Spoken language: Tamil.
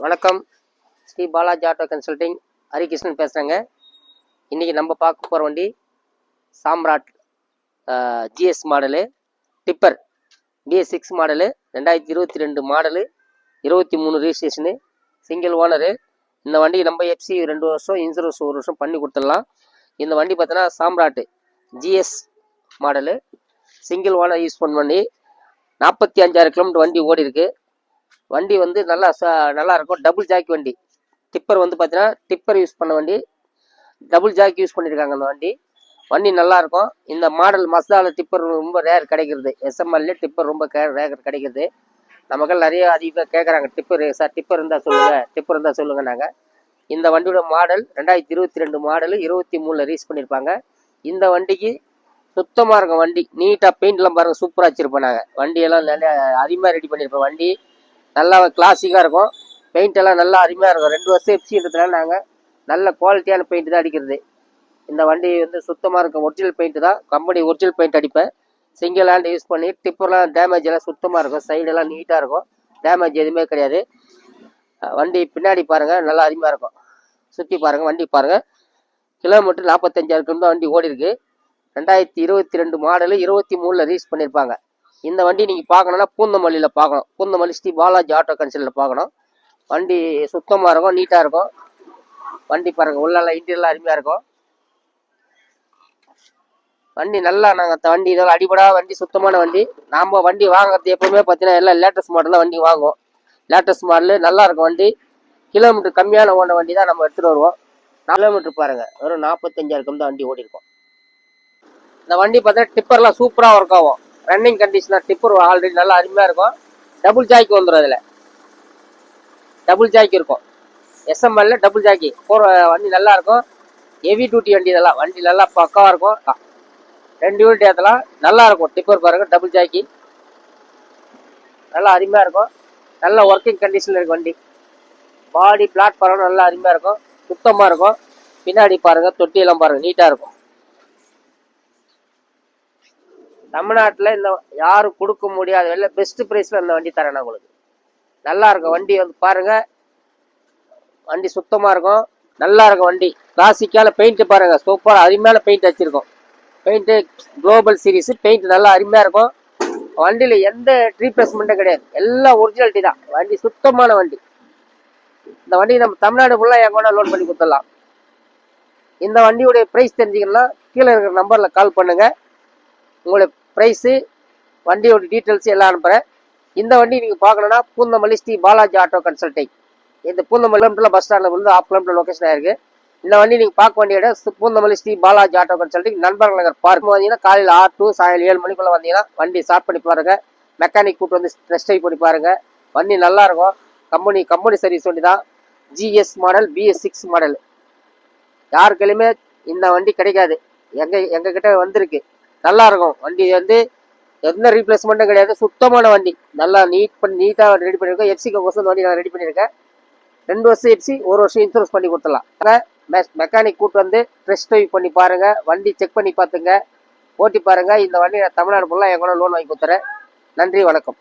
வணக்கம். Shri Balaji auto consulting. Harikrishnan பேசுகிறேங்க இன்றைக்கி நம்ம பார்க்க போகிற வண்டி Samrat GS model tipper BS six model ரெண்டாயிரத்தி இருபத்தி ரெண்டு மாடலு இருபத்தி மூணு ரிஜிஸ்ட்ரேஷனு சிங்கிள் ஓனரு இந்த வண்டி நம்ம எஃப்சி ரெண்டு வருஷம் இன்சூரன்ஸ் ஒரு வருஷம் பண்ணி கொடுத்துடலாம். இந்த வண்டி பார்த்தோன்னா Samrat GS model. Single owner use பண்ணி நாற்பத்தி அஞ்சாயிரம் கிலோமீட்டர் வண்டி ஓடி இருக்குது வண்டி வந்து நல்லா ச- நல்லா இருக்கும். டபுள் ஜாக்கி வண்டி. டிப்பர் வந்து பார்த்தீங்கன்னா டிப்பர் யூஸ் பண்ண வண்டி. டபுள் ஜாக்கி யூஸ் பண்ணியிருக்காங்க அந்த வண்டி. வண்டி நல்லாயிருக்கும் இந்த மாடல் மசாலாவில் டிப்பர் ரொம்ப ரேர் கிடைக்கிறது. எஸ்எம்எல்ல டிப்பர் ரொம்ப ரேர் கிடைக்கிறது. நமக்கு நிறைய அதிகமாக கேட்குறாங்க டிப்பர் சார் டிப்பர் இருந்தால் சொல்லுங்கள் டிப்பர் இருந்தால் சொல்லுங்கள் நாங்கள் இந்த வண்டியோட மாடல் ரெண்டாயிரத்தி இருபத்தி ரெண்டு மாடல் இருபத்தி மூணில் ரீஸ் பண்ணியிருப்பாங்க இந்த வண்டிக்கு சுத்தமாக இருக்கும் வண்டி. நீட்டாக பெயிண்ட்லாம் பாருங்கள் சூப்பராக வச்சுருப்போம் நாங்கள் வண்டியெல்லாம் நிறையா அதிகமாக ரெடி பண்ணியிருப்போம் வண்டி நல்லா கிளாசிக்காக இருக்கும். பெயிண்ட் எல்லாம் நல்லா அருமையாக இருக்கும். ரெண்டு வருஷம் எஃப்சின்றதுனால நாங்கள் நல்ல குவாலிட்டியான பெயிண்ட் தான் அடிக்கிறது. இந்த வண்டி வந்து சுத்தமாக இருக்கும் ஒரிஜினல் பெயிண்ட் தான். கம்பெனி ஒரிஜினல் பெயிண்ட் அடிப்பேன். சிங்கிள் ஹேண்ட் யூஸ் பண்ணி டிப்பர்லாம் டேமேஜ் எல்லாம் சுத்தமாக இருக்கும். சைடெல்லாம் நீட்டாக இருக்கும். டேமேஜ் எதுவுமே கிடையாது. வண்டி பின்னாடி பாருங்கள் நல்லா அருமையாக இருக்கும். சுற்றி பாருங்கள் வண்டி பாருங்கள் கிலோமீட்டர் நாற்பத்தஞ்சாயிரம் கிலோமீட்டர் வண்டி ஓடி இருக்கு ரெண்டாயிரத்தி இருபத்தி ரெண்டு மாடலு இருபத்தி மூணில் ரீஸ் பண்ணியிருப்பாங்க. இந்த வண்டி நீங்கள் பார்க்கணுன்னா பூந்தமல்லியில் பார்க்கணும் பூந்தமல்லி ஸ்ரீ பாலாஜி ஆட்டோ கன்சல்ட்டில் பார்க்கணும் வண்டி சுத்தமாக இருக்கும் நீட்டாக இருக்கும். வண்டி பாருங்கள் உள்ளெல்லாம் இன்டீரியர்லாம் அருமையாக இருக்கும். வண்டி நல்லா நாங்கள் அந்த வண்டி இதெல்லாம் அடிபடா வண்டி சுத்தமான வண்டி. நாம் வண்டி வாங்குறது எப்பவுமே பார்த்தீங்கன்னா எல்லாம் லேட்டஸ்ட் மாடலில் வண்டி வாங்குவோம். லேட்டஸ்ட் மாடலு நல்லா இருக்கும் வண்டி. கிலோமீட்டர் கம்மியான ஓன வண்டி தான் நம்ம எடுத்துகிட்டு வருவோம். கிலோமீட்டர் பாருங்கள் வெறும் நாற்பத்தஞ்சாயிரம் தான் வண்டி ஓடி இருக்கும் இந்த வண்டி பார்த்தீங்கன்னா டிப்பர்லாம் சூப்பராக ஒர்க் ஆகும். ரன்னிங் கண்டிஷனாக டிப்பர் ஆல்ரெடி நல்லா அருமையாக இருக்கும். டபுள் ஜாக்கி வந்துடும் அதில். டபுள் ஜாக்கி இருக்கும். எஸ்எம்எல்ல டபுள் ஜாக்கி போகிற வண்டி நல்லா இருக்கும். ஹெவி டியூட்டி வண்டி இதெல்லாம். வண்டி நல்லா பக்காவாக இருக்கும். ரெண்டு யூனிட் ஏற்றலாம் நல்லா இருக்கும். டிப்பர் பாருங்கள் டபுள் ஜாக்கி நல்லா அருமையாக இருக்கும். நல்ல ஒர்க்கிங் கண்டிஷனில் இருக்குது வண்டி. பாடி பிளாட்ஃபார்ம் நல்லா அருமையாக இருக்கும். சுத்தமாக இருக்கும். பின்னாடி பாருங்கள் தொட்டியெல்லாம் பாருங்கள் நீட்டாக இருக்கும். தமிழ்நாட்டில் இந்த யாரும் கொடுக்க முடியாத வெளில பெஸ்ட் ப்ரைஸில் இந்த வண்டி தரேன் உங்களுக்கு. நல்லா இருக்கும் வண்டி வந்து பாருங்கள் வண்டி சுத்தமாக இருக்கும். நல்லா இருக்கும் வண்டி. கிளாசிக்கான பெயிண்ட்டு பாருங்க. சூப்பராக அருமையான பெயிண்ட் வச்சுருக்கோம். பெயிண்ட்டு குளோபல் சீரீஸு பெயிண்ட் நல்லா அருமையாக இருக்கும். வண்டியில் எந்த ரீப்ளேஸ்மெண்ட்டும் கிடையாது. எல்லாம் ஒரிஜினாலிட்டி தான். வண்டி சுத்தமான வண்டி. இந்த வண்டி நம்ம தமிழ்நாடு ஃபுல்லாக எங்கே வேணால் லோட் பண்ணி கொடுத்துடலாம். இந்த வண்டியுடைய ப்ரைஸ் தெரிஞ்சுக்கணும்னா கீழே இருக்கிற நம்பரில் கால் பண்ணுங்கள் உங்களுடைய ப்ரைஸு வண்டியோட டீட்டெயில்ஸ் எல்லாம் அனுப்புகிறேன் இந்த வண்டி நீங்கள் பார்க்கணுன்னா பூந்தமல்லி ஸ்ரீ பாலாஜி ஆட்டோ கன்சல்டிங் இந்த பூந்தமல்லி பஸ் ஸ்டாண்டில் வந்து ஆஃப் கிலோமீட்டர் லொக்கேஷன் ஆயிருக்கு. இந்த வண்டி நீங்கள் பார்க்க வேண்டிய இடம் பூந்தமல்லி ஸ்ரீ பாலாஜி ஆட்டோ கன்சல்டிங் நண்பர்கள் நகர் பார்க் வந்தீங்கன்னா காலையில் ஆறு டூ சாயல் ஏழு மணிக்குள்ளே வந்தீங்கன்னா வண்டி ஸ்டார்ட் பண்ணி பாருங்க. மெக்கானிக் கூட்டு வந்து டெஸ்ட் ட்ரைவ் பண்ணி பாருங்கள் வண்டி நல்லா இருக்கும். கம்பெனி கம்பெனி சர்வீஸ் வண்டி தான். GS model BS six model யாருக்கையுமே இந்த வண்டி கிடைக்காது. எங்கள் எங்க வந்திருக்கு. நல்லா இருக்கும் வண்டி வந்து எந்த ரீப்ளேஸ்மெண்ட்டும் கிடையாது. சுத்தமான வண்டி. நல்லா நீட் பண்ணி நீட்டாக ரெடி பண்ணியிருக்கோம். எஃப்சிக்கு கோசம் வண்டி நான் ரெடி பண்ணியிருக்கேன். ரெண்டு வருஷம் எஃப்சி ஒரு வருஷம் இன்சூரன்ஸ் பண்ணி கொடுத்துடலாம். மெக்கானிக் கூட்டு வந்து டெஸ்ட் ட்ரைவ் பண்ணி பாருங்கள் வண்டி செக் பண்ணி பார்த்துங்க. ஓட்டி பாருங்கள் இந்த வண்டி நான் தமிழ்நாடு ஃபுல்லாக எங்களோட லோன் வாங்கி கொடுத்துறேன். நன்றி வணக்கம்.